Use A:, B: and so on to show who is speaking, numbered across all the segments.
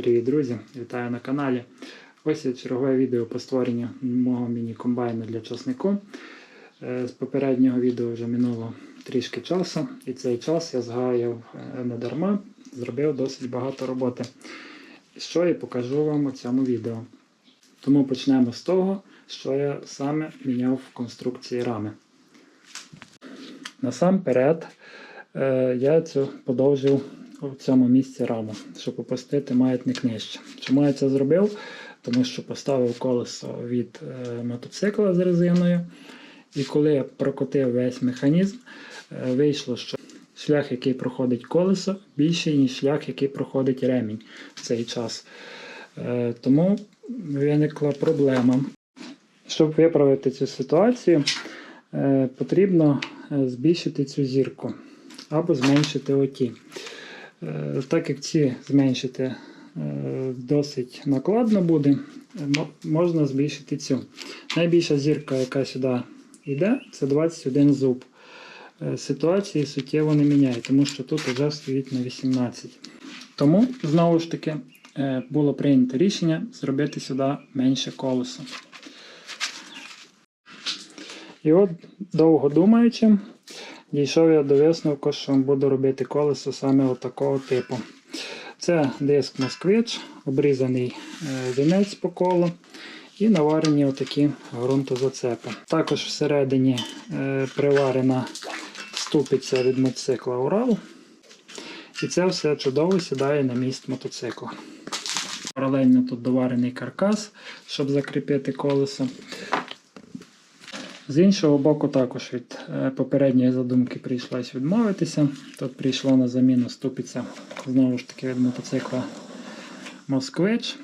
A: Привіт, друзі! Вітаю на каналі. Ось є чергове відео по створенню мого міні-комбайну для часнику. Е, З попереднього відео вже минуло трішки часу, і цей час я згаяв е, не дарма, зробив досить багато роботи. Що я покажу вам у цьому відео. Тому почнемо з того, що я саме міняв в конструкції рами. Насамперед е, я цю подовжив у цьому місці раму, щоб опустити маятник нижче. Чому я це зробив? Тому що поставив колесо від е, мотоцикла з резиною. І коли я прокотив весь механізм, е, вийшло, що шлях, який проходить колесо, більший, ніж шлях, який проходить ремінь в цей час. Е, Тому виникла проблема. Щоб виправити цю ситуацію, потрібно збільшити цю зірку або зменшити оті. Е, Так як ці зменшити е, досить накладно буде, можна збільшити цю. Найбільша зірка, яка сюди йде, це 21 зуб. Е, Ситуації суттєво не міняє, тому що тут вже стоїть на 18. Тому, знову ж таки, було прийнято рішення зробити сюди менше колесо. І от, довго думаючи, дійшов я до висновку, що буду робити колесо саме такого типу. Це диск москвич, обрізаний е, вінець по колу і наварені отакі ґрунтозацепи. Також всередині е, приварена ступиця від мотоцикла Урал. І це все чудово сідає на міст мотоцикла. Паралельно тут доварений каркас, щоб закріпити колесо. З іншого боку, також від е, попередньої задумки прийшлось відмовитися. Тут прийшло на заміну ступиця знову ж таки від мотоцикла Москвич.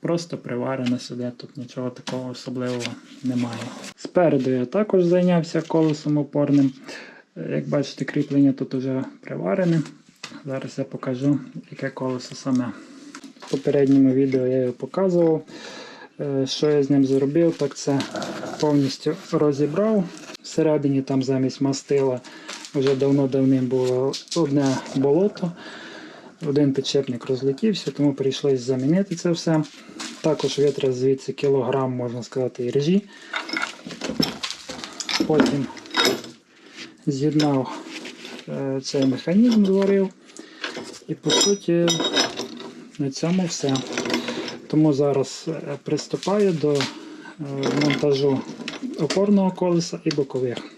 A: Просто приварена сюди, тут нічого такого особливого немає. Спереду я також зайнявся колесом опорним. Як бачите, кріплення тут вже приварене. Зараз я покажу, яке колесо саме. В попередньому відео я його показував. Е, Що я з ним зробив, так це повністю розібрав. Всередині там замість мастила вже давно-давним було одне болото. Один підшипник розлетівся, тому прийшлось замінити це все. Також витрав звідси кілограм, можна сказати, іржі. Потім з'єднав е, цей механізм, зварив. І по суті на цьому все. Тому зараз е, приступаю до е, монтажу опорного колеса і бокових.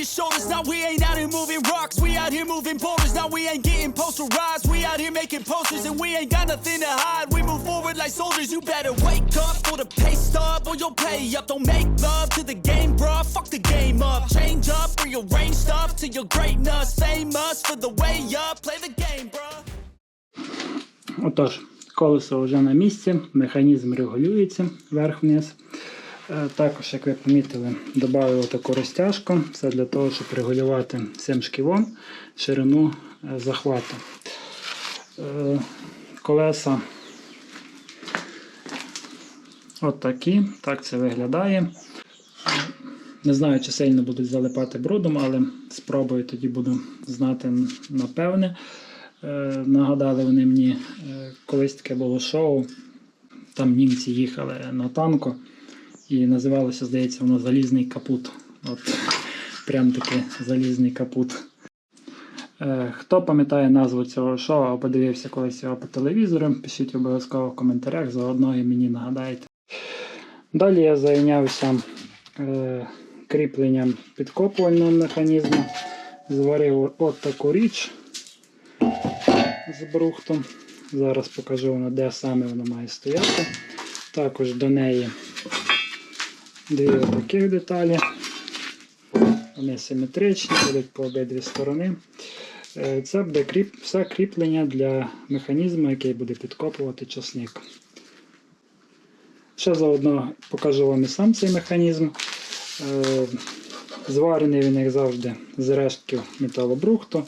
B: your your shoulders. Now we ain't out here moving rocks. We out here moving boulders. Now we ain't getting posterized. We out here making posters and we ain't got nothing to hide. We move forward like soldiers. You better wake up for the pay stub or you'll pay up. Don't make love to the game, bruh. Fuck the game up. Change up, rearrange stuff to your greatness. Famous for the way up. Play the game, bruh.
A: Отож, колесо вже на місці, механізм регулюється вверх-вниз. Е, Також, як ви помітили, додав таку розтяжку. Це для того, щоб регулювати цим шківом ширину е, захвату. Е, Колеса от так це виглядає. Не знаю, чи сильно будуть залипати брудом, але спробую тоді буду знати напевне. Нагадали вони мені, колись таке було шоу. Там німці їхали на танку і називалося, здається, воно Залізний капут. От прям такий залізний капут. Е, Хто пам'ятає назву цього шоу або подивився колись його по телевізору, пишіть обов'язково в коментарях, заодно і мені нагадаєте. Далі я зайнявся е, кріпленням підкопувального механізму. зварив от таку річ з брухтом. Зараз покажу де саме воно має стояти. Також до неї дві таких деталі. Вони симетричні, будуть по обидві сторони. Е, Це буде все кріплення для механізму, який буде підкопувати часник. Ще заодно покажу вам і сам цей механізм. Е, Зварений він, як завжди, з рештків металобрухту.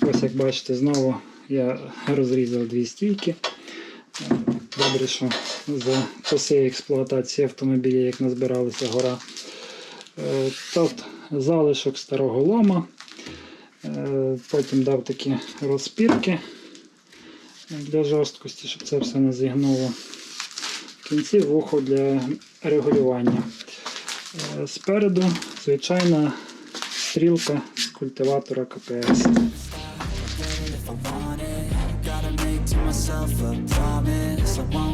A: Ось як бачите, знову я розрізав дві стійки. Е, Добре, що за часи експлуатації автомобіля, як назбиралася гора. Е, Тут залишок старого лома. Е, Потім дав такі розпірки для жорсткості, щоб це все не зігнуло. В кінці вухо для регулювання. Е, Спереду звичайна стрілка з культиватора КПС.
C: Myself a promise. I won't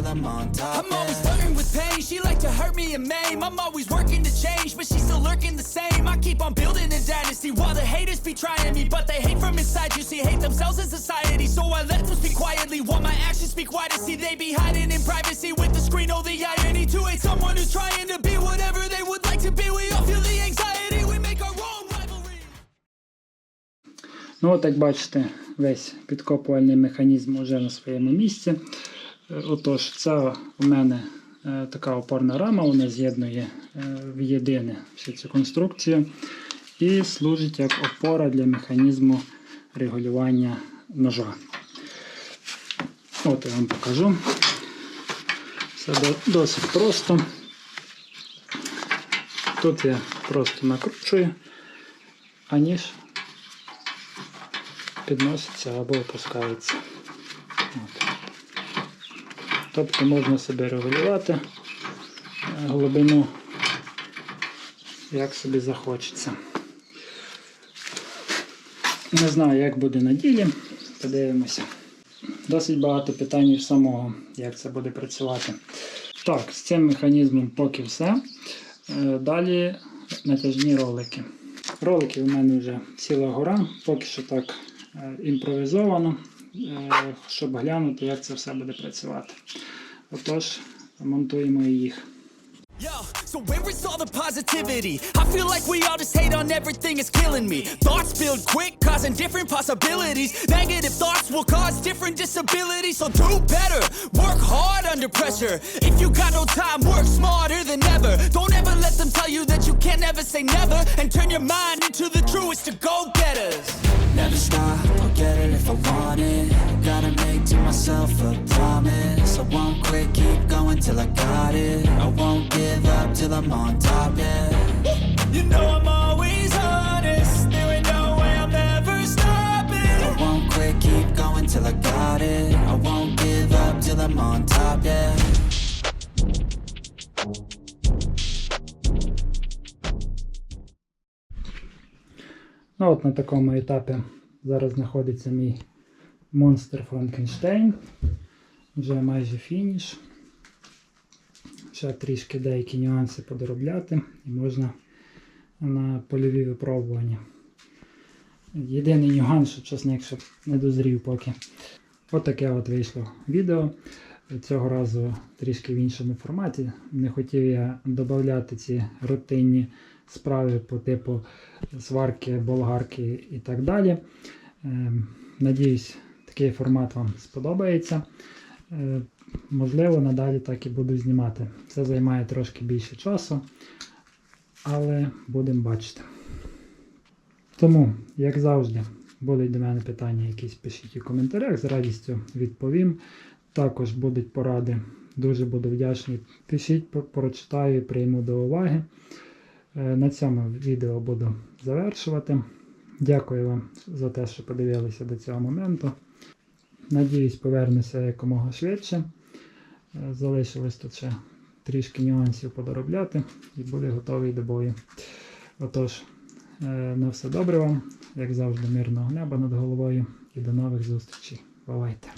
C: Till I'm on top,
B: I'm always flirting with pain. She like to hurt me and maim. I'm always working to change, but she's still lurking the same. I keep on building a dynasty while the haters be trying me, but they hate from inside. You see, hate themselves in society, so I let them speak quietly. While my actions speak wider. See, they be hiding in privacy with the screen. Oh, the irony to hate someone who's trying to be whatever they would like to be. We all feel the anxiety. We make our own rivalry.
A: Ну, от як бачите, весь підкопувальний механізм вже на своєму місці. Отож, це у мене е, така опорна рама, вона з'єднує е, в єдине всю цю конструкцію і служить як опора для механізму регулювання ножа. От я вам покажу. Все досить просто. Тут я просто накручую, а ніж підноситься або опускається. От. Тобто можна себе регулювати е, глибину, як собі захочеться. Не знаю, як буде на ділі, подивимося. Досить багато питань в самого, як це буде працювати. Так, з цим механізмом поки все. Е, Далі натяжні ролики. Роликів у мене вже ціла гора, поки що так е, імпровізовано, щоб глянути, як це все буде працювати. Отож, монтуємо їх.
B: Yo, so where is all the positivity? I feel like we all just hate on everything, it's killing me. Thoughts build quick, causing different possibilities. Negative thoughts will cause different disabilities. So do better, work hard under pressure. If you got no time, work smarter than ever. Don't ever let them tell you that you can't ever say never. And turn your mind into the truest of go getters.
C: Never stop, I'll get it if I want it. Gotta make to myself a promise. I won't quit, keep going till I got it. I won't give up till I'm on top, yeah.
B: You know I'm always honest. There ain't no way I'm ever stopping.
C: I won't quit, keep going till I got it. I won't give up till I'm on top, yeah.
A: Ну от на такому етапі зараз знаходиться мій монстр Франкенштейн. Вже майже фініш. Ще трішки деякі нюанси подоробляти і можна на польові випробування. Єдиний нюанс, що часник щоб не дозрів поки. От от вийшло відео. Цього разу трішки в іншому форматі. Не хотів я додати ці рутинні справи по типу сварки, болгарки і так далі. Ем, Надіюсь, такий формат вам сподобається. Е, Можливо, надалі так і буду знімати. Це займає трошки більше часу, але будемо бачити. Тому, як завжди, будуть до мене питання якісь пишіть у коментарях, з радістю відповім. Також будуть поради. Дуже буду вдячний. Пишіть, прочитаю і прийму до уваги. Е, На цьому відео буду завершувати. Дякую вам за те, що подивилися до цього моменту. Надіюсь, повернуся якомога швидше. Е, Залишилось тут ще трішки нюансів подоробляти і буде готовий до бою. Отож, Е, На все добре вам, як завжди, мирного неба над головою і до нових зустрічей. Бувайте!